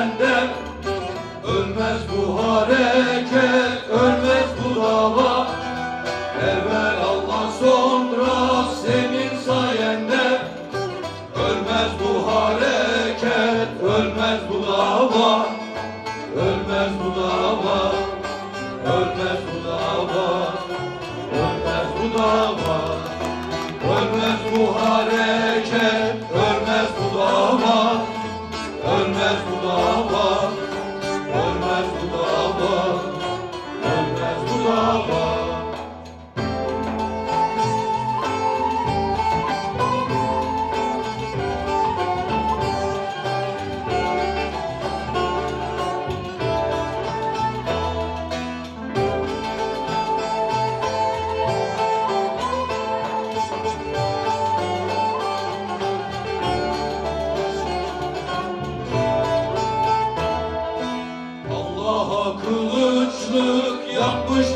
sende. Ölmez bu hareket, ölmez bu dava. Evvel Allah sonra senin sayende. Ölmez bu hareket, ölmez bu dava. Ölmez bu dava, ölmez bu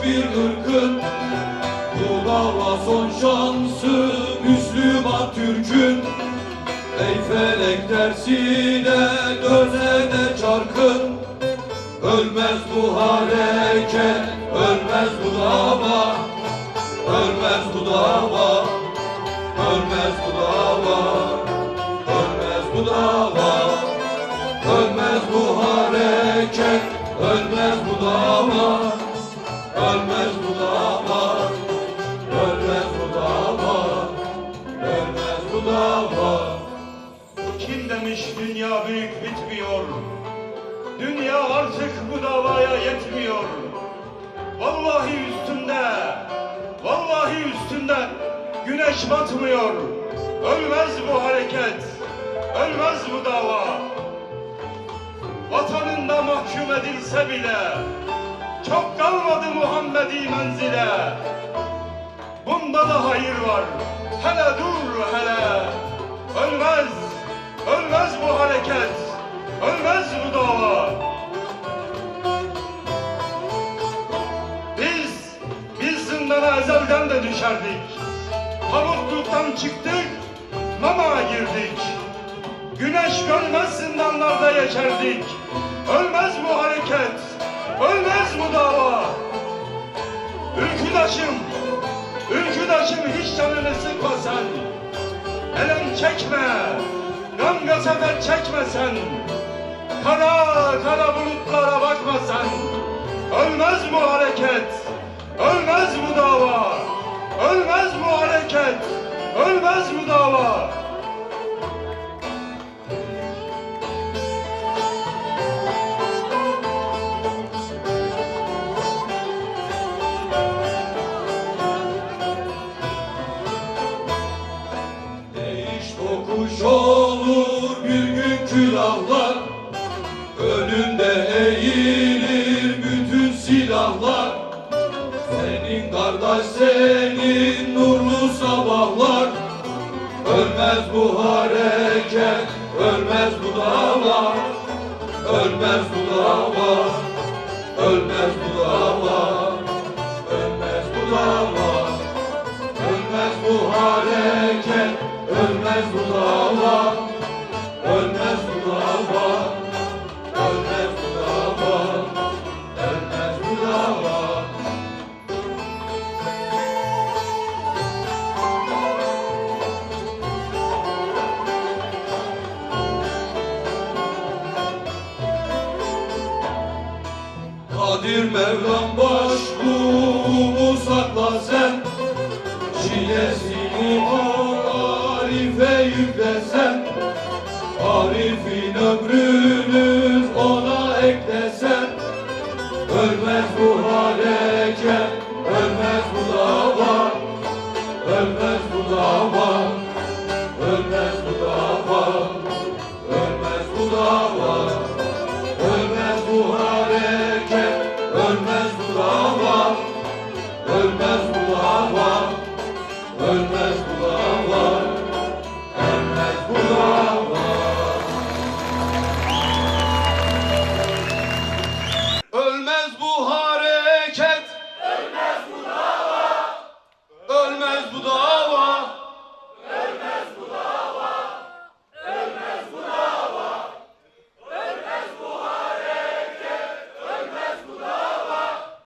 bir ırkın. Bu dava son şansı Müslüman Türk'ün. Ey felek tersine dönse de çarkın. Ölmez bu hareket, ölmez bu dava. Ölmez bu dava, ölmez bu dava. Ölmez bu dava Ölmez bu hareket, ölmez bu dava güneş batmıyor. Ölmez bu hareket, ölmez bu dava. Vatanında mahkum edilse bile çok kalmadı Muhammedi menzile. Bunda da hayır var. Hele dur hele. Ölmez, ölmez bu hareket. Ölmez bu dava. Biz, biz zindana ezelden de düşerdik. Tabutluktan çıktık, mama girdik. Güneş görmez zindanlarda yaşardık. Ölmez bu hareket, ölmez bu dava. Ülküdaşım, ülküdaşım hiç canını sıkma sen. Elem çekme, gam gazefer çekme sen. Kara kara bulutlara ölmez bu dava. Değiş tokuş olur bir gün külahlar Önünde eğilir Ölmez bu hareket, ölmez bu dava Ölmez bu dava, ölmez bu dava Ölmez bu dava Ölmez bu hareket, ölmez bu dava Kadir Mevlam başbuğumu sakla sen. Çilesini